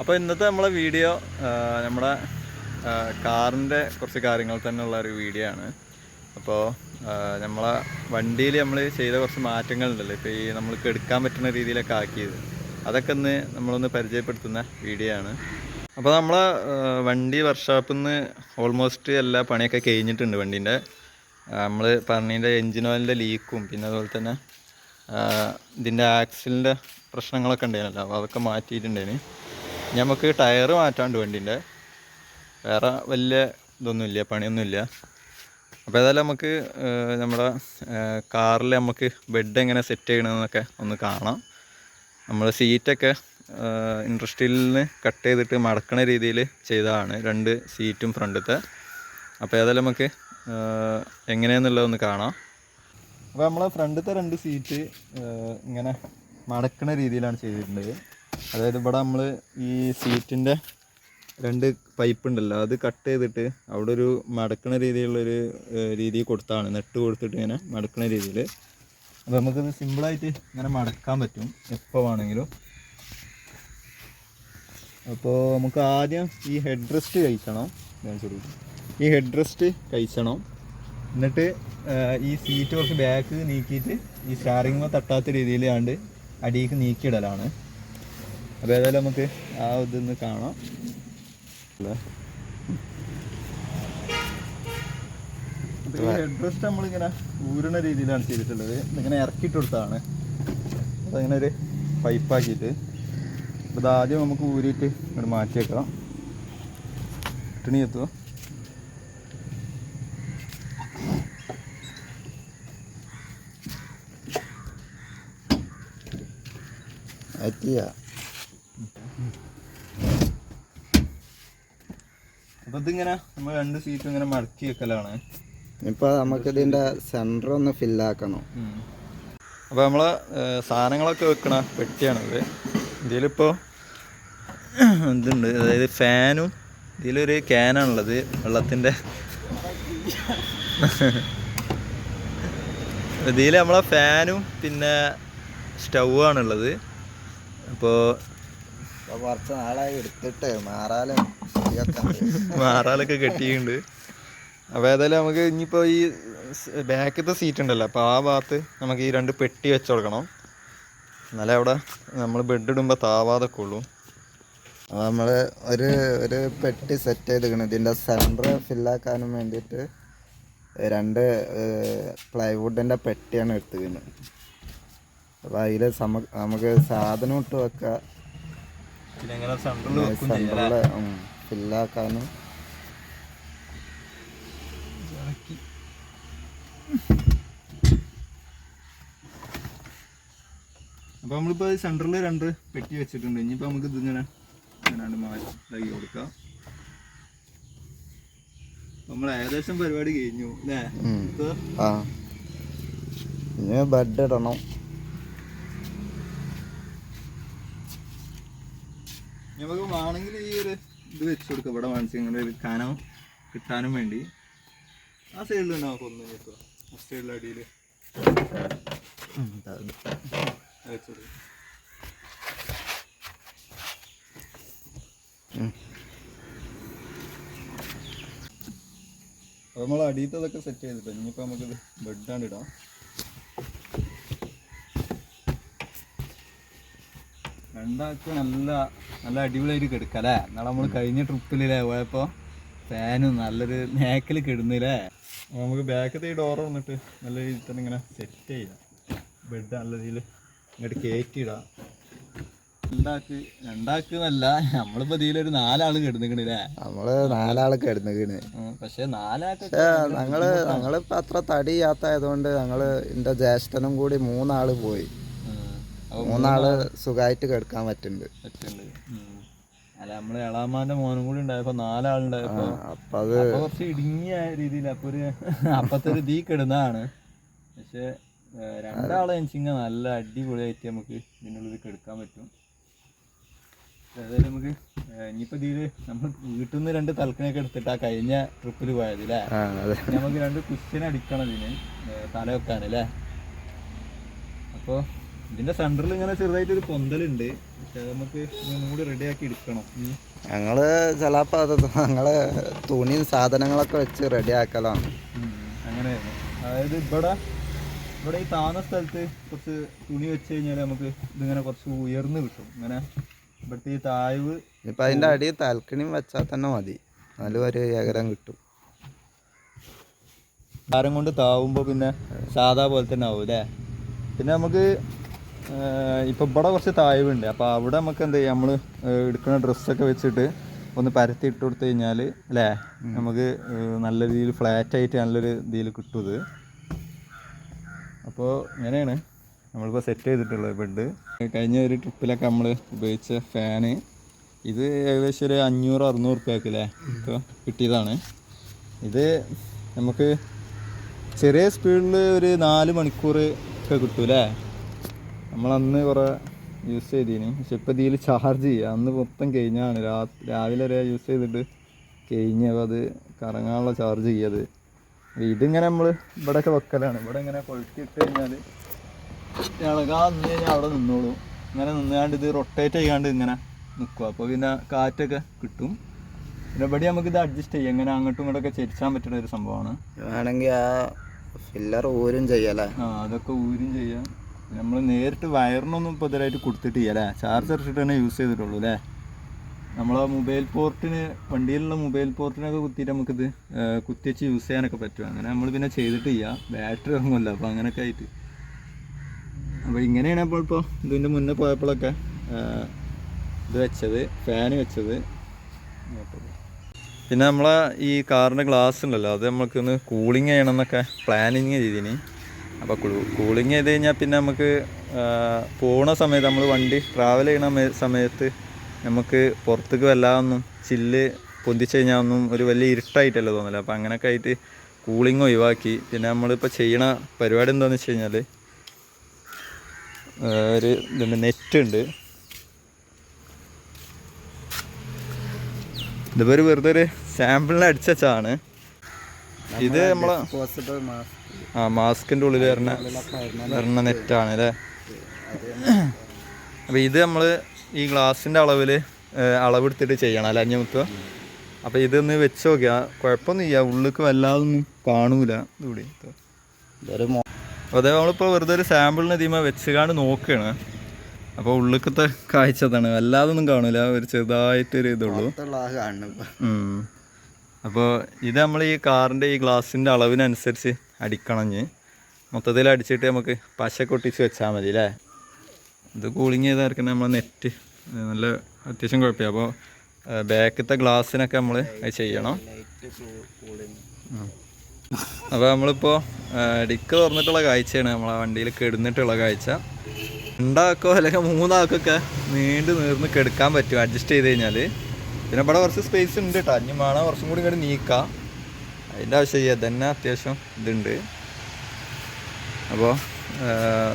അപ്പോൾ ഇന്നത്തെ നമ്മളെ വീഡിയോ നമ്മുടെ കാറിന്റെ കുറച്ച് കാര്യങ്ങൾ തന്നെയുള്ള ഒരു വീഡിയോ ആണ്. അപ്പോൾ നമ്മളെ വണ്ടിയിൽ നമ്മൾ ചെയ്ത കുറച്ച് മാറ്റങ്ങളുണ്ടല്ലോ. ഇപ്പോൾ ഈ നമ്മൾക്ക് എടുക്കാൻ പറ്റുന്ന രീതിയിലൊക്കെ ആക്കിയത്. അതൊക്കെ ഒന്ന് നമ്മളൊന്ന് പരിചയപ്പെടുത്തുന്ന വീഡിയോ ആണ്. അപ്പോൾ നമ്മളെ വണ്ടി വർക്ക്ഷോപ്പിൽ നിന്ന് ഓൾമോസ്റ്റ് എല്ലാ പണിയൊക്കെ കഴിഞ്ഞിട്ടുണ്ട് വണ്ടീന്റെ നമ്മൾ പറഞ്ഞതിന്റെ എൻജിൻ ഓയിലിന്റെ ലീക്കും പിന്നെ അതുപോലെ തന്നെ ഇതിന്റെ ആക്സിലിന്റെ പ്രശ്നങ്ങളൊക്കെ ഉണ്ടായിരുന്നല്ലോ. അപ്പോൾ അതൊക്കെ മാറ്റിയിട്ടുണ്ടായിരുന്നു നമുക്ക് ടയർ മാറ്റാണ്ട് വണ്ടീന്റെ വേറെ വലിയ ഇതൊന്നുമില്ല പണിയൊന്നുമില്ല. അപ്പോൾ ഏതായാലും നമുക്ക് നമ്മുടെ കാറിൽ നമുക്ക് ബെഡ് എങ്ങനെ സെറ്റ് ചെയ്യണമെന്നൊക്കെ ഒന്ന് കാണാം. നമ്മൾ സീറ്റൊക്കെ ഇൻഡസ്ട്രിയിൽ നിന്ന് കട്ട് ചെയ്തിട്ട് മടക്കണ രീതിയിൽ ചെയ്തതാണ് രണ്ട് സീറ്റും ഫ്രണ്ടത്തെ അപ്പോൾ ഏതായാലും നമുക്ക് എങ്ങനെയെന്നുള്ളതൊന്ന് കാണാം. അപ്പോൾ നമ്മളെ ഫ്രണ്ടത്തെ രണ്ട് സീറ്റ് ഇങ്ങനെ മടക്കണ രീതിയിലാണ് ചെയ്തിട്ടുള്ളത്. അതായത് ഇവിടെ നമ്മൾ ഈ സീറ്റിന്റെ രണ്ട് പൈപ്പ് ഉണ്ടല്ലോ അത് കട്ട് ചെയ്തിട്ട് അവിടെ ഒരു മടക്കണ രീതിയിലുള്ളൊരു രീതി കൊടുത്താണ്. നെട്ട് കൊടുത്തിട്ട് ഇങ്ങനെ മടക്കണ രീതിയിൽ അപ്പോൾ നമുക്കിത് സിമ്പിളായിട്ട് ഇങ്ങനെ മടക്കാൻ പറ്റും എപ്പോൾ വേണമെങ്കിലും. അപ്പോൾ നമുക്ക് ആദ്യം ഈ ഹെഡ് റെസ്റ്റ് കഴിക്കണം ചോദിക്കും ഈ ഹെഡ് റെസ്റ്റ് കഴിക്കണം എന്നിട്ട് ഈ സീറ്റ് കുറച്ച് ബാക്ക് നീക്കിയിട്ട് ഈ സ്റ്റാറിങ് തട്ടാത്ത രീതിയിലാണ്ട് അടിയിലേക്ക് നീക്കിയിടലാണ്. അപ്പോൾ ഏതായാലും നമുക്ക് ആ ഇതൊന്ന് കാണാം. അല്ലേ ഹെഡ് റെസ്റ്റ് നമ്മളിങ്ങനെ ഊരണ രീതിയിലാണ് ചെയ്തിട്ടുള്ളത്. ഇതിങ്ങനെ ഇറക്കിയിട്ട് കൊടുത്തതാണ് അതങ്ങനെ ഒരു പൈപ്പാക്കിയിട്ട് അപ്പോൾ ഇതാദ്യം ആദ്യം നമുക്ക് ഊരിയിട്ട് ഇങ്ങോട്ട് മാറ്റി വെക്കാം എത്തുക എത്തുമോ അപ്പോൾ ഇതിങ്ങനെ നമ്മൾ രണ്ട് സീറ്റും ഇങ്ങനെ മടക്കി വെക്കലാണ്. ഇപ്പൊ നമുക്ക് ഇതിന്റെ സെന്റർ ഒന്ന് ഫില്ലാക്കണം അപ്പൊ നമ്മൾ സാധനങ്ങളൊക്കെ വെക്കണ പെട്ടിയാണിത്. ഇതിലിപ്പോ ഇതുണ്ട്. അതായത് ഫാനും ഇതിലൊരു ക്യാനാണുള്ളത്. വെള്ളത്തിന്റെ. ഇതിൽ നമ്മളെ ഫാനും പിന്നെ സ്റ്റൗ ആണുള്ളത് അപ്പോൾ കുറച്ച് നാളായി എടുത്തിട്ട് മാറാലും. മാറാലൊക്കെ കെട്ടിയിട്ടുണ്ട്. അപ്പോൾ ഏതായാലും നമുക്ക് ഇനിയിപ്പോൾ ഈ ബാക്കത്തെ സീറ്റ് ഉണ്ടല്ലോ അപ്പോൾ ആ ഭാഗത്ത് നമുക്ക് ഈ രണ്ട് പെട്ടി വെച്ച് കൊടുക്കണം. എന്നാലേ അവിടെ നമ്മൾ ബെഡ് ഇടുമ്പോൾ താവാതൊക്കെ ഉള്ളൂ. അപ്പൊ നമ്മൾ ഒരു ഒരു പെട്ടി സെറ്റ് ചെയ്തിരിക്കണം ഇതിന്റെ സെന്റർ ഫില്ലാക്കാനും വേണ്ടിയിട്ട് രണ്ട് പ്ലൈവുഡിന്റെ പെട്ടിയാണ് എടുത്തിരിക്കുന്നത്. അപ്പൊ അതിൽ സമ- നമുക്ക് സാധനം ഇട്ട് വെക്കാം. പിന്നെ സെന്ററിൽ ഫില്ലാക്കാനും അപ്പോൾ നമ്മളിപ്പോൾ സെന്ററിൽ രണ്ട് പെട്ടി വെച്ചിട്ടുണ്ട്. ഇനിയിപ്പോൾ നമുക്ക് ഇതിങ്ങനെ ഇങ്ങനെ മാറ്റി ഇതാക്കി കൊടുക്കാം. നമ്മൾ ഏകദേശം പരിപാടി കഴിഞ്ഞു അല്ലേ? ആ. ഇനി ബെഡ് ഇടണം. നമുക്ക് വേണമെങ്കിൽ ഈ ഒരു ഇത് വെച്ച് കൊടുക്കുക ഇവിടെ മനസ്സിങ്ങനെ ഇങ്ങനെ ഒരു കനം കിട്ടാനും വേണ്ടി. ആ സൈഡിൽ തന്നെ നമുക്ക് ഒന്ന് കിട്ടുക ആ സൈഡിൽ അടിയിൽ വെച്ച് കൊടുക്കാം. അപ്പോൾ നമ്മൾ അടിയത്തതൊക്കെ സെറ്റ് ചെയ്തിട്ടുണ്ട് ഇനിയിപ്പോൾ നമുക്കിത് ആണ് ഇടാം. രണ്ടാൾക്ക് നല്ല നല്ല അടിപൊളിയായിട്ട് കിടക്കാം അല്ലേ? നമ്മൾ കഴിഞ്ഞ ട്രിപ്പിലേ പോയപ്പോൾ ഫാനും നല്ലൊരു നേക്കിൽ കിടന്നില്ലേ? നമുക്ക് ബാക്കത്തെ ഈ ഡോർ വന്നിട്ട് നല്ല രീതിയിൽ തന്നെ ഇങ്ങനെ സെറ്റ് ചെയ്യാം. ബെഡ് നല്ല രീതിയിൽ ഇങ്ങോട്ട് കയറ്റിയിടാം. രണ്ടാക്ക് രണ്ടാക്ക് എന്നല്ല നമ്മളിപ്പോൾ ഇതിലൊരു കിടന്നിക്കണില്ലേ? നമ്മൾ നാലാൾ കിടന്നിക്കണ്. പക്ഷെ നാലാക്ക് ഞങ്ങൾ ഞങ്ങളിപ്പോ അത്ര തടി ചെയ്യാത്തായതുകൊണ്ട് ഞങ്ങൾ എന്റെ ജ്യേഷ്ഠനും കൂടി മൂന്നാൾ പോയി. മൂന്നാൾ സുഖമായിട്ട് കിടക്കാൻ പറ്റുന്നുണ്ട്. പറ്റുന്നുണ്ട്. അല്ല നമ്മൾ എളാമാന്റെ മോനും കൂടി ഉണ്ടായപ്പോ നാലാളുണ്ടായപ്പോ അപ്പൊ അത് കുറച്ച് ഇടുങ്ങിയ രീതിയിൽ അപ്പൊ ഒരു അപ്പത്തെ ഒരു തീ കിടുന്നതാണ്. പക്ഷെ രണ്ടാളെ എനിച്ചിങ്ങ നല്ല അടിപൊളിയായിട്ട് നമുക്ക് ഇതിനുള്ളിൽ കെടുക്കാൻ പറ്റും. അതായത് നമുക്ക് ഇനിയിപ്പോ ഇതിൽ നമ്മൾ വീട്ടിൽ നിന്ന് രണ്ട് തലക്കണൊക്കെ എടുത്തിട്ട് ആ കഴിഞ്ഞ ട്രിപ്പിൽ പോയത് അല്ലേ നമുക്ക് രണ്ട് കുഷ്യൻ അടിക്കണം ഇതിന് തല വെക്കാൻ അല്ലേ? അപ്പോൾ ഇതിന്റെ സെന്ററിൽ ഇങ്ങനെ ചെറുതായിട്ട് ഒരു പൊന്തലുണ്ട് നമുക്ക് കൂടി റെഡിയാക്കി എടുക്കണം. ഞങ്ങൾ ചിലപ്പോ ഞങ്ങൾ തുണിയും സാധനങ്ങളൊക്കെ വെച്ച് റെഡി ആക്കലാണ്. ഉം. അങ്ങനെയായിരുന്നു അതായത് ഇവിടെ ഇവിടെ ഈ താന്ന സ്ഥലത്ത് കുറച്ച് തുണി വെച്ച് കഴിഞ്ഞാൽ നമുക്ക് ഇതിങ്ങനെ കുറച്ച് ഉയർന്നു കിട്ടും. ഇങ്ങനെ ഇവിടുത്തെ ഈ താഴ്വ് ഇപ്പൊ അതിന്റെ അടിയിൽ തൽക്കണിയും വെച്ചാൽ തന്നെ മതി. എന്നാലും ഒരു ഏകരം കിട്ടും. ഭാരം കൊണ്ട് താവുമ്പോൾ പിന്നെ സാധാ പോലെ തന്നെ ആവും അല്ലേ? പിന്നെ നമുക്ക് ഇപ്പം ഇവിടെ കുറച്ച് താഴ്വുണ്ട്. അപ്പോൾ അവിടെ നമുക്ക് എന്ത് ചെയ്യാം? നമ്മൾ എടുക്കുന്ന ഡ്രസ്സൊക്കെ വെച്ചിട്ട് ഒന്ന് പരത്തി ഇട്ട് കൊടുത്തു കഴിഞ്ഞാൽ അല്ലേ? നമുക്ക് നല്ല രീതിയിൽ ഫ്ലാറ്റ് ആയിട്ട് നല്ലൊരു രീതിയിൽ കിട്ടും ഇത്. അപ്പോൾ ഇങ്ങനെയാണ് നമ്മളിപ്പോൾ സെറ്റ് ചെയ്തിട്ടുള്ളത് ബെഡ് കഴിഞ്ഞ ഒരു ട്രിപ്പിലൊക്കെ നമ്മൾ ഉപയോഗിച്ച ഫാന് ഇത് ഏകദേശം ഒരു അഞ്ഞൂറ് അറുന്നൂറ് റുപ്യക്ക് അല്ലേ? ഇപ്പോൾ കിട്ടിയതാണ്. ഇത് നമുക്ക് ചെറിയ സ്പീഡിൽ ഒരു നാല് മണിക്കൂർ ഒക്കെ കിട്ടും അല്ലേ നമ്മളന്ന് കുറേ യൂസ് ചെയ്തീനി. പക്ഷെ ഇപ്പോൾ ഇതിൽ ചാർജ് ചെയ്യുക അന്ന് മൊത്തം കഴിഞ്ഞാണ്. രാ രാവിലെ വരെ യൂസ് ചെയ്തിട്ട് കഴിഞ്ഞപ്പോൾ അത് കറങ്ങാനുള്ള ചാർജ് ചെയ്യത് ഇതിങ്ങനെ നമ്മൾ ഇവിടെയൊക്കെ വെക്കലാണ്. ഇവിടെ ഇങ്ങനെ കൊഴുക്കിട്ട് കഴിഞ്ഞാൽ ഇളകാ നിന്ന് കഴിഞ്ഞാൽ അവിടെ നിന്നോളൂ. ഇങ്ങനെ നിന്നാണ്ട് ഇത് റൊട്ടേറ്റ് ചെയ്യാണ്ട് ഇങ്ങനെ നിൽക്കുക അപ്പോൾ പിന്നെ കാറ്റൊക്കെ കിട്ടും. പിന്നെ ഇവിടെ നമുക്ക് ഇത് അഡ്ജസ്റ്റ് ചെയ്യാം. ഇങ്ങനെ അങ്ങോട്ടും ഇങ്ങോട്ടൊക്കെ ചരിച്ചാൻ പറ്റുന്ന ഒരു സംഭവമാണ്. വേണമെങ്കിൽ ആ ഫില്ലർ ഊരും ചെയ്യല്ലേ ആ അതൊക്കെ ഊരും ചെയ്യാം. നമ്മൾ നേരിട്ട് വയറിനൊന്നും ഇപ്പോൾ ഇതുവരായിട്ട് കൊടുത്തിട്ടില്ല അല്ലേ? ചാർജർ ഇട്ടിട്ട് തന്നെ യൂസ് ചെയ്തിട്ടുള്ളൂ അല്ലേ? നമ്മളെ മൊബൈൽ പോർട്ടിന് വണ്ടിയിലുള്ള മൊബൈൽ പോർട്ടിനൊക്കെ കുത്തിയിട്ട് നമുക്കിത് കുത്തിച്ച് യൂസ് ചെയ്യാനൊക്കെ പറ്റും. അങ്ങനെ നമ്മൾ പിന്നെ ചെയ്തിട്ടില്ല. ബാറ്ററി ഇറങ്ങുമല്ലോ അപ്പോൾ അങ്ങനെയൊക്കെ ആയിട്ട്. അപ്പോൾ ഇങ്ങനെയാണ് അപ്പോൾ ഇപ്പോൾ ഇതിന്റെ മുന്നേ പോയപ്പോഴൊക്കെ ഇത് വെച്ചത് ഫാന് വെച്ചത്. പിന്നെ നമ്മളെ ഈ കാറിന്റെ ഗ്ലാസ് ഉണ്ടല്ലോ അത് നമുക്കൊന്ന് കൂളിങ് ചെയ്യണം എന്നൊക്കെ പ്ലാനിങ് ചെയ്തിനി. അപ്പോൾ കൂളിങ് ചെയ്ത് കഴിഞ്ഞാൽ പിന്നെ നമുക്ക് പോണ സമയത്ത് നമ്മൾ വണ്ടി ട്രാവൽ ചെയ്യണ സമയത്ത് നമുക്ക് പുറത്തേക്ക് വല്ലാതൊന്നും ചില്ല് പൊന്തിച്ച് കഴിഞ്ഞാൽ ഒന്നും ഒരു വലിയ ഇരുട്ടായിട്ടല്ല തോന്നില്ല അപ്പോൾ അങ്ങനെയൊക്കെ ആയിട്ട് കൂളിങ് ഒഴിവാക്കി. പിന്നെ നമ്മളിപ്പോൾ ചെയ്യണ പരിപാടി എന്താണെന്ന് വെച്ച് കഴിഞ്ഞാൽ ഒരു ഇതുണ്ട് നെറ്റ് ഉണ്ട്. ഇതിപ്പോൾ ഒരു വെറുതെ ഒരു സാമ്പിളിന് അടിച്ചാണ് ഇത് നമ്മളെ ആ മാസ്കിന്റെ ഉള്ളിൽ വരണ വരണ നെറ്റാണ് അല്ലേ? അപ്പോൾ ഇത് നമ്മൾ ഈ ഗ്ലാസിന്റെ അളവിൽ അളവെടുത്തിട്ട് ചെയ്യണം അല്ല അഞ്ഞുമുത്തോ അപ്പോൾ ഇതൊന്ന് വെച്ച് നോക്കിയാ കുഴപ്പമൊന്നുമില്ല ഉള്ളിക്ക് വല്ലാതൊന്നും കാണൂല മൊ- അതെ നമ്മളിപ്പോൾ വെറുതെ ഒരു സാമ്പിളിന് ഇതിമ വെച്ചുകാണ്ട് നോക്കുകയാണ് അപ്പോൾ ഉള്ളിക്കത്തെ കാഴ്ച അതാണ്. വല്ലാതൊന്നും കാണൂല. ഒരു ചെറുതായിട്ടൊരു ഇതുള്ളൂ. അപ്പോൾ ഇത് നമ്മൾ ഈ കാറിന്റെ ഈ ഗ്ലാസിന്റെ അളവിനനുസരിച്ച് അടിക്കണം ഇനി മൊത്തത്തിൽ അടിച്ചിട്ട് നമുക്ക് പശ കൊട്ടിച്ച് വെച്ചാൽ മതി അല്ലേ ഇത് കൂളിങ് ചെയ്തായിരിക്കും നമ്മൾ നെറ്റ് നല്ല അത്യാവശ്യം കുഴപ്പമില്ല. അപ്പോൾ ബാക്കത്തെ ഗ്ലാസ്സിനൊക്കെ നമ്മൾ ചെയ്യണം. അപ്പോൾ നമ്മളിപ്പോൾ ഡിക്ക് തുറന്നിട്ടുള്ള കാഴ്ചയാണ്. നമ്മൾ ആ വണ്ടിയിൽ കിടന്നിട്ടുള്ള കാഴ്ച. രണ്ടാക്കോ അല്ലെങ്കിൽ മൂന്നാക്കൊക്കെ നീണ്ടു നീർന്ന് കെടുക്കാൻ പറ്റും. അഡ്ജസ്റ്റ് ചെയ്ത് കഴിഞ്ഞാൽ പിന്നെ ഇവിടെ കുറച്ച് സ്പേസ് ഉണ്ട് കേട്ടോ അഞ്ഞ് വേണം കുറച്ചും കൂടി ഇങ്ങോട്ട് നീക്കാം. അതിന്റെ ആവശ്യമില്ല തന്നെ അത്യാവശ്യം ഇതുണ്ട്. അപ്പോൾ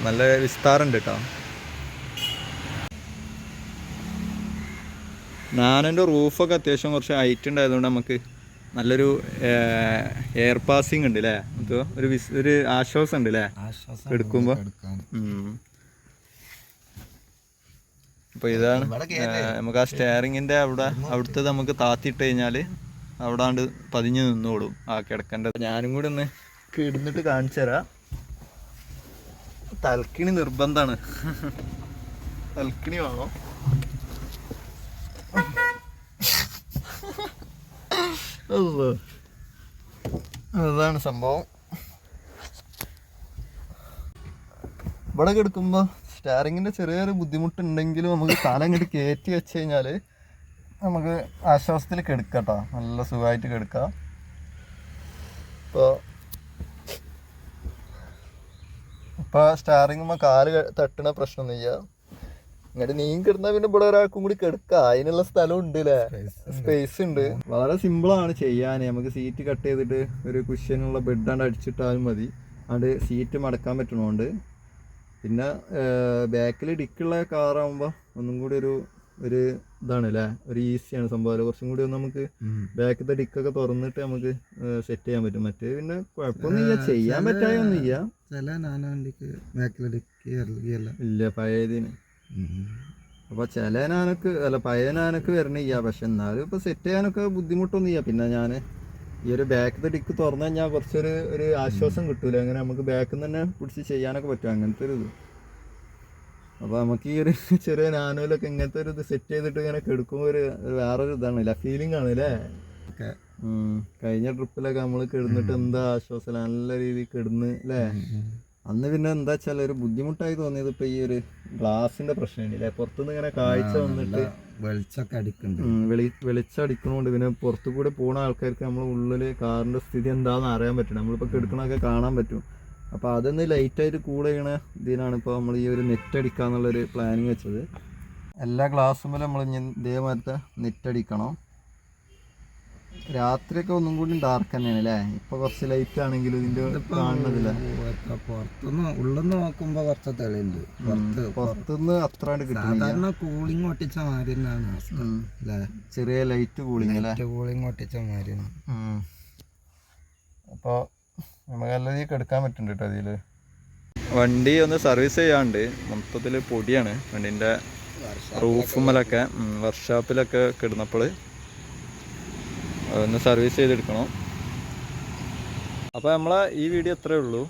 നല്ല വിസ്താരമുണ്ട് കേട്ടോ നാനന്റെ റൂഫൊക്കെ അത്യാവശ്യം കുറച്ച് ഹൈറ്റ് ഉണ്ടായതുകൊണ്ട് നമുക്ക് നല്ലൊരു എയർ പാസിങ് ഉണ്ട് അല്ലേ എന്തോ ഒരു വിസ് ഒരു ആശ്വാസം ഉണ്ട് അല്ലേ എടുക്കുമ്പോൾ. അപ്പോൾ ഇതാണ് നമുക്ക് ആ സ്റ്റെയറിങ്ങിന്റെ അവിടെ അവിടുത്തെ നമുക്ക് താത്തിയിട്ട് കഴിഞ്ഞാൽ അവിടെ ആണ്ട് പതിഞ്ഞ് നിന്നോളും ആ കിടക്കേണ്ടത് ഞാനും കൂടി ഒന്ന് കിടന്നിട്ട് കാണിച്ചു തരാം. തൽക്കിണി നിർബന്ധമാണ് തൽക്കിണി വേണം. അതാണ് സംഭവം. ഇവിടെ കിടക്കുമ്പോൾ സ്റ്റാറിങ്ങിന്റെ ചെറിയൊരു ബുദ്ധിമുട്ടുണ്ടെങ്കിലും നമുക്ക് തല ഇങ്ങോട്ട് കയറ്റി വെച്ച് കഴിഞ്ഞാൽ നമുക്ക് ആശ്വാസത്തിൽ കെടുക്കട്ടോ. നല്ല സുഖമായിട്ട് കിടക്കാം. ഇപ്പോൾ ഇപ്പോൾ സ്റ്റാറിങ്ങുമ്പോൾ കാൽ തട്ടണ പ്രശ്നമൊന്നുമില്ല. ഇങ്ങോട്ട് നീ കിടന്നാൽ പിന്നെ ഇവിടെ ഒരാൾക്കും കൂടി കിടക്കാം. അതിനുള്ള സ്ഥലം ഉണ്ട് അല്ലേ സ്പേസ് ഉണ്ട്. വളരെ സിമ്പിൾ ആണ് ചെയ്യാൻ നമുക്ക് സീറ്റ് കട്ട് ചെയ്തിട്ട് ഒരു കുഷ്യനുള്ള ബെഡാണ്ട് അടിച്ചിട്ടാലും മതി. അത് സീറ്റ് മടക്കാൻ പറ്റണോണ്ട്. പിന്നെ ബാക്കിൽ ഡിക്കുള്ള കാറാകുമ്പോൾ ഒന്നും കൂടി ഒരു ഒരു ഇതാണ് അല്ലേ ഒരു ഈസിയാണ് സംഭവം? കുറച്ചും കൂടി ഒന്ന് നമുക്ക് ബാക്കിലത്തെ ഡിക്കൊക്കെ തുറന്നിട്ട് നമുക്ക് സെറ്റ് ചെയ്യാൻ പറ്റും. മറ്റേ പിന്നെ കുഴപ്പമൊന്നുമില്ല ചെയ്യാൻ പറ്റായൊന്നുമില്ല ചില ഇല്ല പഴയതിന്. അപ്പൊ ചില നാനക്ക് അല്ല പഴയ നാനക്ക് വരണില്ല. പക്ഷെ എന്നാലും ഇപ്പൊ സെറ്റ് ചെയ്യാനൊക്കെ ബുദ്ധിമുട്ടൊന്നും ഇല്ല. പിന്നെ ഞാൻ ഈ ഒരു ബാക്കിലെ ഡിക്ക് തുറന്നു കഴിഞ്ഞാൽ കുറച്ചൊരു ഒരു ആശ്വാസം കിട്ടൂല. അങ്ങനെ നമുക്ക് ബാക്കിൽ നിന്ന് തന്നെ പിടിച്ച് ചെയ്യാനൊക്കെ പറ്റും. അങ്ങനത്തെ ഒരു ഇത്. അപ്പോൾ നമുക്ക് ഈ ഒരു ചെറിയ നാനോയിലൊക്കെ ഇങ്ങനത്തെ ഒരു ഇത് സെറ്റ് ചെയ്തിട്ട് ഇങ്ങനെ കെടുക്കുമ്പോൾ ഒരു വേറൊരു ഇതാണ്. ല ഫീലിംഗ് ആണ് അല്ലേ? കഴിഞ്ഞ ട്രിപ്പിലൊക്കെ നമ്മൾ കിടന്നിട്ട് എന്താ ആശ്വാസം? നല്ല രീതിയിൽ കിടന്ന് അല്ലേ അന്ന് പിന്നെ എന്താ വെച്ചാൽ ഒരു ബുദ്ധിമുട്ടായി തോന്നിയത് ഇപ്പൊ ഈ ഒരു ഗ്ലാസിന്റെ പ്രശ്നമുണ്ട് അല്ലേ പുറത്തുനിന്ന് ഇങ്ങനെ കാഴ്ച വന്നിട്ട് വെളിച്ചൊക്കെ അടിക്കുന്നുണ്ട്. വെളി വെളിച്ചം അടിക്കണോണ്ട് പിന്നെ പുറത്തു കൂടെ പോണ ആൾക്കാർക്ക് നമ്മൾ ഉള്ളിൽ കാറിന്റെ സ്ഥിതി എന്താണെന്ന് അറിയാൻ പറ്റും നമ്മളിപ്പോ കിടക്കണൊക്കെ കാണാൻ പറ്റും. അപ്പൊ അതൊന്ന് ലൈറ്റ് ആയിട്ട് കൂൾ ചെയ്യണ ഇതിനാണ് ഇപ്പൊ നമ്മൾ ഈ ഒരു നെറ്റ് അടിക്കാന്നുള്ളൊരു പ്ലാനിങ് വെച്ചത്. എല്ലാ ഗ്ലാസ്സും നമ്മൾ ഇതേമാരത്തെ നെറ്റ് അടിക്കണം. രാത്രിയൊക്കെ ഒന്നും കൂടി ഡാർക്ക് തന്നെയാണ് അല്ലേ? ഇപ്പൊ കുറച്ച് ലൈറ്റ് ആണെങ്കിലും ഇതിന്റെ കാണുന്നതില്ല. പുറത്തുനിന്ന് ഉള്ളെന്ന് നോക്കുമ്പോ കുറച്ച് തെളിയുണ്ട്. പുറത്ത് പുറത്തുനിന്ന് അത്രാണ്ട് സാധാരണ കൂളിംഗ് ഒട്ടിച്ച മാതിരി അല്ലേ? ചെറിയ ലൈറ്റ് കൂളിംഗ് കൂളിംഗ് ഒട്ടിച്ച മാതിരി അപ്പോൾ നമുക്ക് നല്ല രീതിക്ക് എടുക്കാൻ പറ്റുന്നുണ്ട് കേട്ടോ അതിൽ വണ്ടി ഒന്ന് സർവീസ് ചെയ്യാണ്ട് മൊത്തത്തിൽ പൊടിയാണ്. വണ്ടീന്റെ റൂഫുമ്മലൊക്കെ വർക്ക്ഷോപ്പിലൊക്കെ കിടന്നപ്പോൾ ഒന്ന് സർവീസ് ചെയ്തെടുക്കണം. അപ്പോൾ നമ്മളെ ഈ വീഡിയോ അത്രേ ഉള്ളൂ.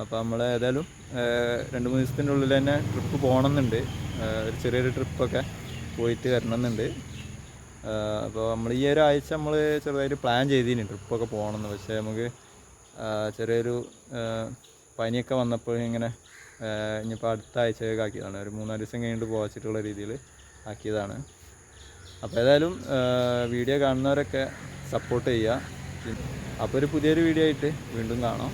അപ്പോൾ നമ്മൾ ഏതായാലും രണ്ട് മൂന്ന് ദിവസത്തിന്റെ ഉള്ളിൽ തന്നെ ട്രിപ്പ് പോകണമെന്നുണ്ട് ഒരു ചെറിയൊരു ട്രിപ്പൊക്കെ പോയിട്ട് വരണമെന്നുണ്ട്. അപ്പോൾ നമ്മൾ ഈ ഒരു ആഴ്ച നമ്മൾ ചെറുതായിട്ട് പ്ലാൻ ചെയ്തിന് ട്രിപ്പൊക്കെ പോകണമെന്ന് പക്ഷേ നമുക്ക് ചെറിയൊരു പനിയൊക്കെ വന്നപ്പോൾ ഇങ്ങനെ ഇനിയിപ്പോൾ അടുത്ത ആഴ്ചയൊക്കെ ആക്കിയതാണ്. ഒരു മൂന്നാൽ ദിവസം കഴിഞ്ഞിട്ട് പോവാച്ചിട്ടുള്ള രീതിയിൽ ആക്കിയതാണ്. അപ്പോൾ ഏതായാലും വീഡിയോ കാണുന്നവരൊക്കെ സപ്പോർട്ട് ചെയ്യുക. അപ്പോൾ ഒരു പുതിയൊരു വീഡിയോ ആയിട്ട് വീണ്ടും കാണാം.